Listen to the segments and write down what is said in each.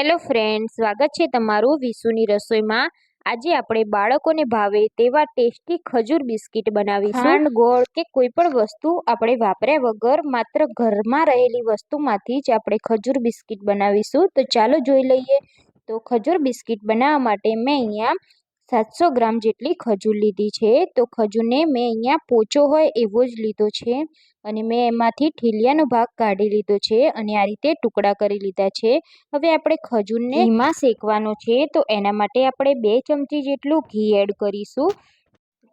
Hello friend સ્વાગત છે તમારું વિશુની રસોઈમાં. આજે આપણે બાળકોને ભાવે તેવા ટેસ્ટી ખજૂર બિસ્કિટ બનાવીશું. ખાંડ, ગોળ કે કોઈ પણ વસ્તુ આપણે વાપર્યા વગર માત્ર ઘરમાં રહેલી વસ્તુમાંથી જ આપણે ખજૂર બિસ્કિટ બનાવીશું. તો ચાલો જોઈ લઈએ. તો ખજૂર બિસ્કિટ બનાવવા માટે મેં અહીંયા સાતસો ગ્રામ જેટલી ખજૂર લીધી છે. તો ખજૂરને મેં અહીંયા પોચો હોય એવો જ લીધો છે અને મેં એમાંથી ઠીલિયાનો ભાગ કાઢી લીધો છે અને આ રીતે ટુકડા કરી લીધા છે. હવે આપણે ખજૂરને ઘીમાં શેકવાનો છે તો એના માટે આપણે બે ચમચી જેટલું ઘી એડ કરીશું.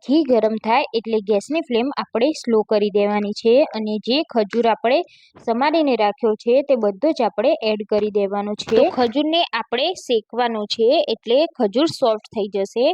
ઘી ગરમ થાય એટલે ગેસની ફ્લેમ આપણે સ્લો કરી દેવાની છે અને જે ખજૂર આપણે સમારીને રાખ્યો છે તે બધો જ આપણે એડ કરી દેવાનો છે. ખજૂરને આપણે શેકવાનો છે એટલે ખજૂર સોફ્ટ થઈ જશે.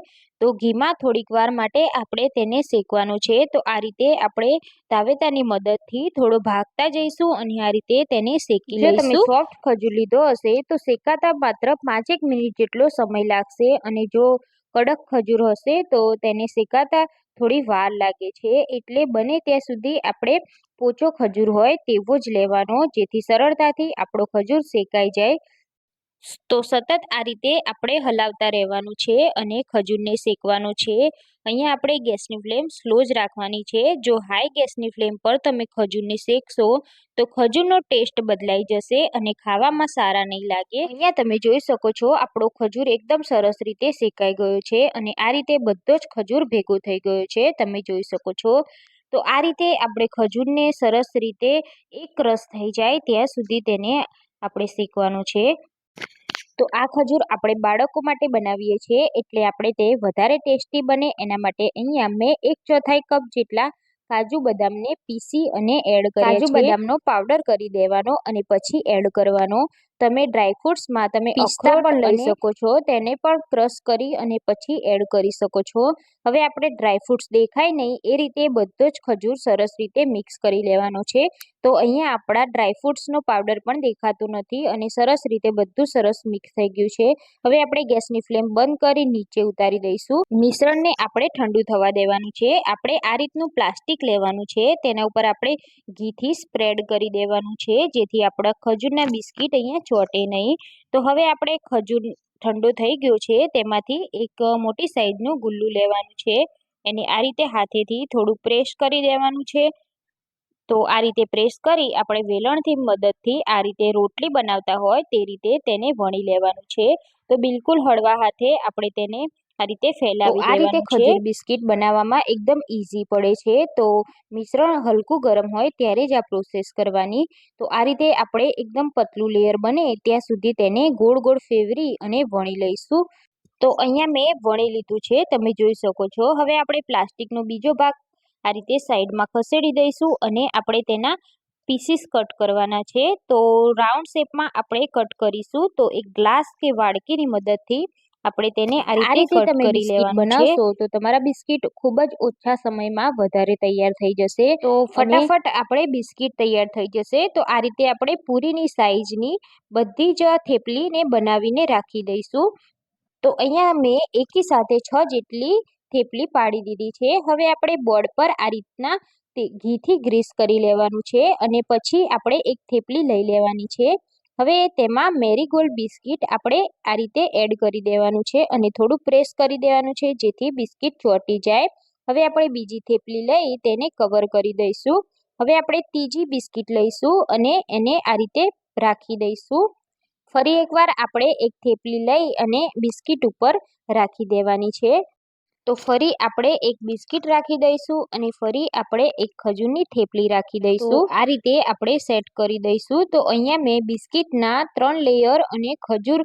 તો ઘીમાં થોડીક વાર માટે આપણે તેને શેકવાનો છે. તો આ રીતે આપણે તાવેતાની મદદથી થોડો ભાગતા જઈશું અને આ રીતે તેને શેકી લઈશું તમે સોફ્ટ ખજૂર લીધો હશે તો શેકાતા માત્ર પાંચેક મિનિટ જેટલો સમય લાગશે અને જો કડક ખજૂર હશે તો તેને શેકાતા થોડી વાર લાગે છે. એટલે બને ત્યાં સુધી આપણે પોચો ખજૂર હોય તેવો જ લેવાનો, જેથી સરળતાથી આપણો ખજૂર શેકાઈ જાય. તો સતત આ રીતે આપણે હલાવતા રહેવાનું છે અને ખજૂરને શેકવાનું છે. અહીંયા આપણે ગેસની ફ્લેમ સ્લો જ રાખવાની છે. જો હાઈ ગેસની ફ્લેમ પર તમે ખજૂરને શેકશો, તો ખજૂરનો ટેસ્ટ બદલાઈ જશે અને ખાવામાં સારા નહીં લાગે. અહીંયા તમે જોઈ શકો છો, આપણો ખજૂર એકદમ સરસ રીતે શેકાઈ ગયો છે અને આ રીતે બધો જ ખજૂર ભેગો થઈ ગયો છે. તમે જોઈ શકો છો. તો આ રીતે આપણે ખજૂરને સરસ રીતે એક રસ થઈ જાય ત્યાં સુધી તેને આપણે શેકવાનું છે. તો આ ખજૂર આપણે બાળકો માટે બનાવીએ છીએ, એટલે આપણે તે વધારે ટેસ્ટી બને, એના માટે અહીંયા મેં એક ચોથાઈ કપ જેટલા કાજુ બદામને પીસી અને એડ કર્યા કાજુ બદામનો પાવડર કરી દેવાનો અને પછી એડ કરવાનો. તમે ડ્રાયફ્રૂટ્સમાં તમે પિસ્તા પણ લઈ શકો છો. તેને પણ ક્રશ કરી અને પછી એડ કરી શકો છો. હવે આપણે ડ્રાયફ્રૂટ્સ દેખાય નહીં. એ રીતે બધો જ ખજૂર સરસ રીતે મિક્સ કરી લેવાનો છે. તો અહીંયા આપણા ડ્રાયફ્રૂટ્સનો પાવડર પણ દેખાતો નથી અને સરસ રીતે બધું સરસ મિક્સ થઈ ગયું છે. હવે આપણે ગેસની ફ્લેમ બંધ કરી નીચે ઉતારી દઈશું. મિશ્રણને આપણે ઠંડુ થવા દેવાનું છે. આપણે આ રીતનું પ્લાસ્ટિક લેવાનું છે. તેના ઉપર આપણે ઘીથી સ્પ્રેડ કરી દેવાનું છે. જેથી આપણા ખજૂરના બિસ્કિટ અહીંયા ચોટે નહીં. તો હવે આપણે ખજૂર ઠંડો થઈ ગયો છે. તેમાંથી એક મોટી સાઈઝનું ગુલ્લું લેવાનું છે. એને આ રીતે હાથેથી થોડું પ્રેસ કરી દેવાનું છે. તો આ રીતે પ્રેસ કરી આપણે વેલણથી મદદથી આ રીતે રોટલી બનાવતા હોય તે રીતે તેને વણી લેવાનું છે. તો બિલકુલ હળવા હાથે આપણે તેને આ રીતે ફેલાવી આ રીતે ખજૂર બિસ્કિટ બનાવવામાં એકદમ ઇઝી પડે છે. તો મિશ્રણ હલકું ગરમ હોય ત્યારે જ આ પ્રોસેસ કરવાની. તો આ રીતે આપણે એકદમ પતલું લેયર બને ત્યાં સુધી તેને ગોળ ગોળ ફેવરી અને વણી લઈશું. તો અહીંયા મેં વણી લીધું છે તમે જોઈ શકો છો. હવે આપણે પ્લાસ્ટિકનો બીજો ભાગ આ રીતે સાઈડમાં ખસેડી દઈશું અને આપણે તેના પીસીસ કટ કરવાના છે. તો રાઉન્ડ શેપમાં આપણે કટ કરીશું. તો એક ગ્લાસ કે વાડકીની મદદથી આપણે તેને આ રીતે કટ કરી લેવાનું બનાવશો તો તમારા બિસ્કિટ ખૂબ જ ઓછા સમયમાં વધારે તૈયાર થઈ જશે. તો ફટાફટ આપણે બિસ્કિટ તૈયાર થઈ જશે. તો આ રીતે આપણે પૂરીની સાઈઝની બધી જ થેપલીને બનાવીને રાખી દઈશું. તો અહીંયા મેં એકી સાથે છ જેટલી થેપલી પાડી દીધી છે. હવે આપણે બોર્ડ પર આ રીતના ઘીથી ગ્રીસ કરી લેવાનું છે અને પછી આપણે એક થેપલી લઈ લેવાની છે. હવે તેમાં મેરીગોલ્ડ બિસ્કિટ આપણે આ રીતે એડ કરી દેવાનું છે અને થોડું પ્રેસ કરી દેવાનું છે જેથી બિસ્કિટ ચોંટી જાય. હવે આપણે બીજી થેપલી લઈ તેને કવર કરી દઈશું. હવે આપણે ત્રીજી બિસ્કિટ લઈશું અને એને આ રીતે રાખી દઈશું. ફરી એકવાર આપણે એક થેપલી લઈ અને બિસ્કિટ ઉપર રાખી દેવાની છે. તો ફરી આપણે એક બિસ્કિટ રાખી દઈશું અને ફરી આપણે એક ખજૂરની થેપલી રાખી દઈશું. આ રીતે આપણે સેટ કરી દઈશું. તો અહીંયા મેં બિસ્કિટના ત્રણ લેયર અને ખજૂર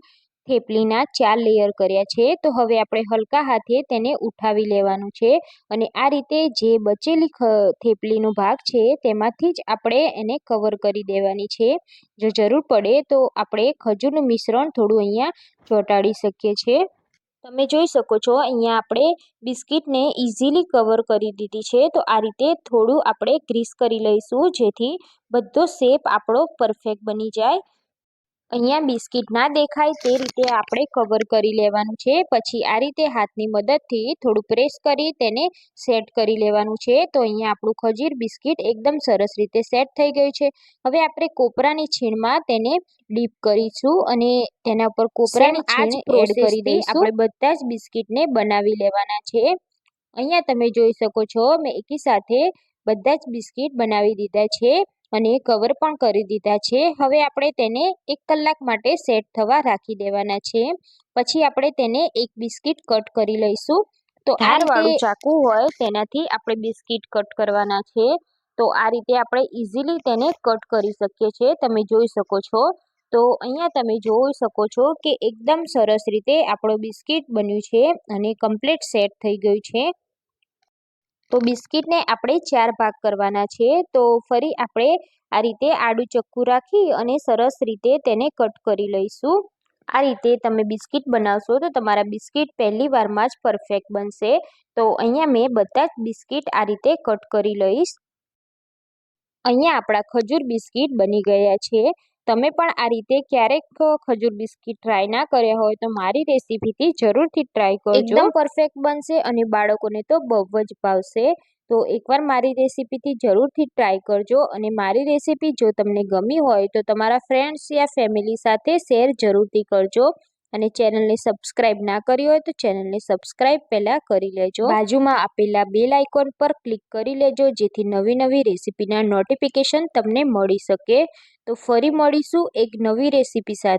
થેપલીના ચાર લેયર કર્યા છે. તો હવે આપણે હલકા હાથે તેને ઉઠાવી લેવાનું છે અને આ રીતે જે બચેલી થેપલીનો ભાગ છે તેમાંથી જ આપણે એને કવર કરી દેવાની છે. જો જરૂર પડે તો આપણે ખજૂરનું મિશ્રણ થોડું અહીંયા ચોંટાડી શકીએ છીએ. તમે જોઈ શકો છો, અહીંયા આપણે બિસ્કિટને ઇઝીલી કવર કરી દીધી છે. તો આ રીતે થોડું આપણે ગ્રીસ કરી લઈશું, જેથી બધો શેપ આપણો પરફેક્ટ બની જાય. અહીંયા બિસ્કિટ ના દેખાય તે રીતે આપણે કવર કરી લેવાનું છે. પછી આ રીતે હાથની મદદથી થોડું પ્રેસ કરી તેને સેટ કરી લેવાનું છે. તો અહીંયા આપણું ખજૂર બિસ્કિટ એકદમ સરસ રીતે સેટ થઈ ગયું છે. હવે આપણે કોપરાની છીણમાં તેને ડીપ કરીશું અને તેના ઉપર કોપરાની છીણ એડ કરી દઈશું. આપણે બધા જ બિસ્કિટને બનાવી લેવાના છે. અહીંયા તમે જોઈ શકો છો મેં એકી સાથે બધા જ બિસ્કિટ બનાવી દીધા છે. અને કવર પણ કરી દીધા છે. હવે આપણે તેને એક કલાક માટે સેટ થવા રાખી દેવાના છે. પછી આપણે તેને એક બિસ્કિટ કટ કરી લઈશું. તો આ રીતે ચાકુ હોય તેનાથી આપણે બિસ્કિટ કટ કરવાના છે. તો આ રીતે આપણે ઇઝીલી તેને કટ કરી શકીએ છીએ. તમે જોઈ શકો છો. તો અહીંયા તમે જોઈ શકો છો કે એકદમ સરસ રીતે આપણો બિસ્કિટ બન્યું છે અને કમ્પ્લીટ સેટ થઈ ગયું છે. તો બિસ્કિટને આપણે ચાર ભાગ કરવાના છે. તો ફરી આપણે આ રીતે આડું ચક્કુ રાખી અને સરસ રીતે તેને કટ કરી લઈશું. આ રીતે તમે બિસ્કિટ બનાવશો તો તમારા બિસ્કિટ પહેલી વારમાં જ પરફેક્ટ બનશે. તો અહીંયા મેં બધા જ બિસ્કિટ આ રીતે કટ કરી લઈશ. અહીંયા આપણા ખજૂર બિસ્કિટ બની ગયા છે. તમે પણ આ રીતે ક્યારેક ખજૂર બિસ્કિટ ટ્રાય ના કર્યા હોય તો મારી રેસીપીથી જરૂરથી ટ્રાય કરજો. એકદમ પરફેક્ટ બનશે અને બાળકોને તો બહુ જ ભાવશે. તો એકવાર મારી રેસીપીથી જરૂરથી ટ્રાય કરજો અને મારી રેસીપી જો તમને ગમી હોય તો તમારા ફ્રેન્ડ્સ યા ફેમિલી સાથે શેર જરૂરથી કરજો. અને ચેનલને સબસ્ક્રાઇબ ના કરી હોય તો ચેનલને સબસ્ક્રાઇબ પહેલાં કરી લેજો. બાજુમાં આપેલા બેલ આઇકોન પર ક્લિક કરી લેજો, જેથી નવી નવી રેસીપીના નોટિફિકેશન તમને મળી શકે. તો ફરી મળીશું એક નવી રેસીપી સાથે.